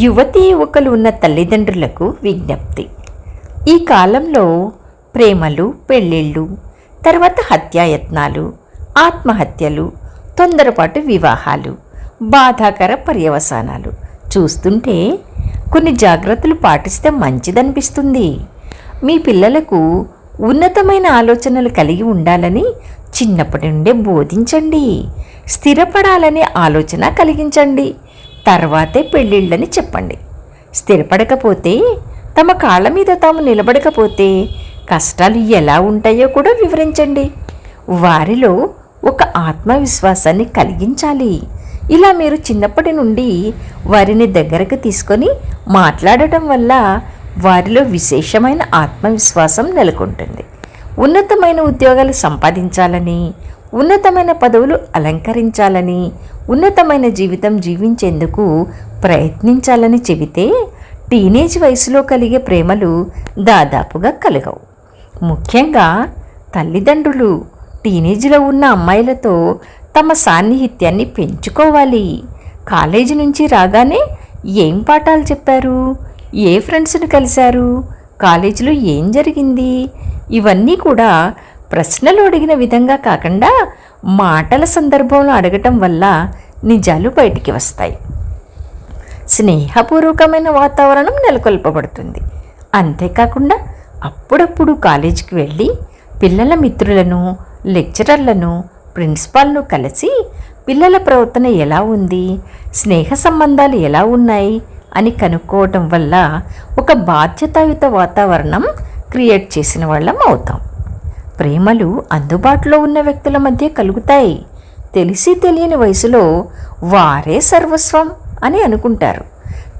యువతి యువకులు ఉన్న తల్లిదండ్రులకు విజ్ఞప్తి. ఈ కాలంలో ప్రేమలు పెళ్ళిళ్ళు తర్వాత హత్యాయత్నాలు ఆత్మహత్యలు తొందరపాటు వివాహాలు బాధాకర పర్యవసానాలు. చూస్తుంటే కొన్ని జాగ్రత్తలు పాటిస్తే మంచిదనిపిస్తుంది. మీ పిల్లలకు ఉన్నతమైన ఆలోచనలు కలిగి ఉండాలని చిన్నప్పటి నుండే బోధించండి. స్థిరపడాలనే ఆలోచన కలిగించండి. తర్వాతే పెళ్ళిళ్ళని చెప్పండి. స్థిరపడకపోతే తమ కాళ్ళ మీద తాము నిలబడకపోతే కష్టాలు ఎలా ఉంటాయో కూడా వివరించండి. వారిలో ఒక ఆత్మవిశ్వాసాన్ని కలిగించాలి. ఇలా మీరు చిన్నప్పటి నుండి వారిని దగ్గరకు తీసుకొని మాట్లాడటం వల్ల వారిలో విశేషమైన ఆత్మవిశ్వాసం నెలకొంటుంది. ఉన్నతమైన ఉద్యోగాలు సంపాదించాలని ఉన్నతమైన పదవులు అలంకరించాలని ఉన్నతమైన జీవితం జీవించేందుకు ప్రయత్నించాలని చెబితే టీనేజ్ వయసులో కలిగే ప్రేమలు దాదాపుగా కలగవు. ముఖ్యంగా తల్లిదండ్రులు టీనేజ్లో ఉన్న అమ్మాయిలతో తమ సాన్నిహిత్యాన్ని పెంచుకోవాలి. కాలేజీ నుంచి రాగానే ఏం పాఠాలు చెప్పారు? ఏ ఫ్రెండ్స్ని కలిశారు? కాలేజీలో ఏం జరిగింది? ఇవన్నీ కూడా ప్రశ్నలు అడిగిన విధంగా కాకుండా మాటల సందర్భంలో అడగటం వల్ల నిజాలు బయటికి వస్తాయి. స్నేహపూర్వకమైన వాతావరణం నెలకొల్పబడుతుంది. అంతేకాకుండా అప్పుడప్పుడు కాలేజీకి వెళ్ళి పిల్లల మిత్రులను లెక్చరర్లను ప్రిన్సిపాల్ను కలిసి పిల్లల ప్రవర్తన ఎలా ఉంది స్నేహ సంబంధాలు ఎలా ఉన్నాయి అని కనుక్కోవటం వల్ల ఒక బాధ్యతాయుత వాతావరణం క్రియేట్ చేసిన వాళ్ళం అవుతాం. ప్రేమలు అందుబాటులో ఉన్న వ్యక్తుల మధ్య కలుగుతాయి. తెలిసి తెలియని వయసులో వారే సర్వస్వం అని అనుకుంటారు.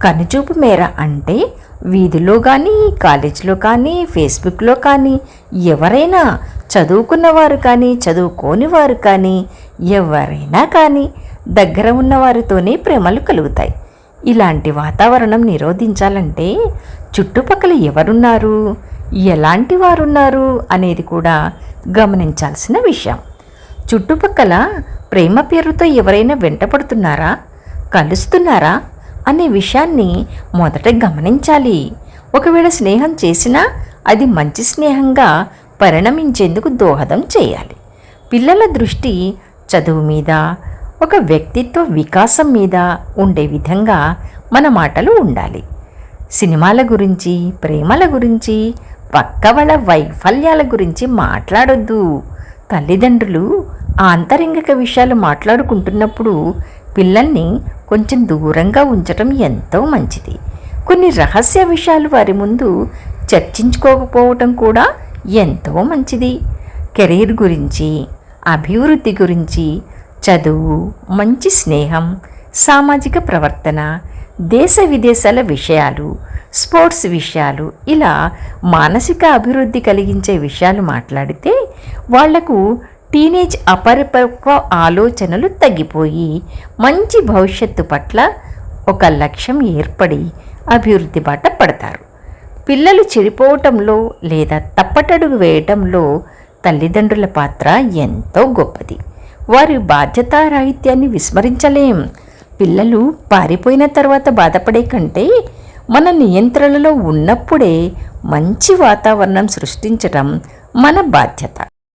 కనుచూపు మేర అంటే వీధిలో కానీ కాలేజీలో కానీ ఫేస్బుక్లో కానీ ఎవరైనా చదువుకున్నవారు కానీ చదువుకోని వారు కానీ ఎవరైనా కానీ దగ్గర ఉన్నవారితోనే ప్రేమలు కలుగుతాయి. ఇలాంటి వాతావరణం నిరోధించాలంటే చుట్టుపక్కల ఎవరున్నారు? ఎలాంటి వారున్నారు అనేది కూడా గమనించాల్సిన విషయం. చుట్టుపక్కల ప్రేమ పేరుతో ఎవరైనా వెంటపడుతున్నారా? కలుస్తున్నారా? అనే విషయాన్ని మొదట గమనించాలి. ఒకవేళ స్నేహం చేసినా అది మంచి స్నేహంగా పరిణమించేందుకు దోహదం చేయాలి. పిల్లల దృష్టి చదువు మీద ఒక వ్యక్తిత్వ వికాసం మీద ఉండే విధంగా మన మాటలు ఉండాలి. సినిమాల గురించి ప్రేమల గురించి పక్క వాళ్ళ వైఫల్యాల గురించి మాట్లాడొద్దు. తల్లిదండ్రులు ఆంతరింగిక విషయాలు మాట్లాడుకుంటున్నప్పుడు పిల్లల్ని కొంచెం దూరంగా ఉంచటం ఎంతో మంచిది. కొన్ని రహస్య విషయాలు వారి ముందు చర్చించుకోకపోవటం కూడా ఎంతో మంచిది. కెరీర్ గురించి అభివృద్ధి గురించి చదువు మంచి స్నేహం సామాజిక ప్రవర్తన దేశ విదేశాల విషయాలు స్పోర్ట్స్ విషయాలు ఇలా మానసిక అభివృద్ధి కలిగించే విషయాలు మాట్లాడితే వాళ్ళకు టీనేజ్ అపరిపక్వ ఆలోచనలు తగ్గిపోయి మంచి భవిష్యత్తు పట్ల ఒక లక్ష్యం ఏర్పడి అభివృద్ధి బాట పడతారు. పిల్లలు చెడిపోవటంలో లేదా తప్పటడుగు వేయటంలో తల్లిదండ్రుల పాత్ర ఎంతో గొప్పది. వారి బాధ్యతారాహిత్యాన్ని విస్మరించలేం. పిల్లలు పారిపోయిన తర్వాత బాధపడే కంటే మన నియంత్రణలో ఉన్నప్పుడే మంచి వాతావరణం సృష్టించటం మన బాధ్యత.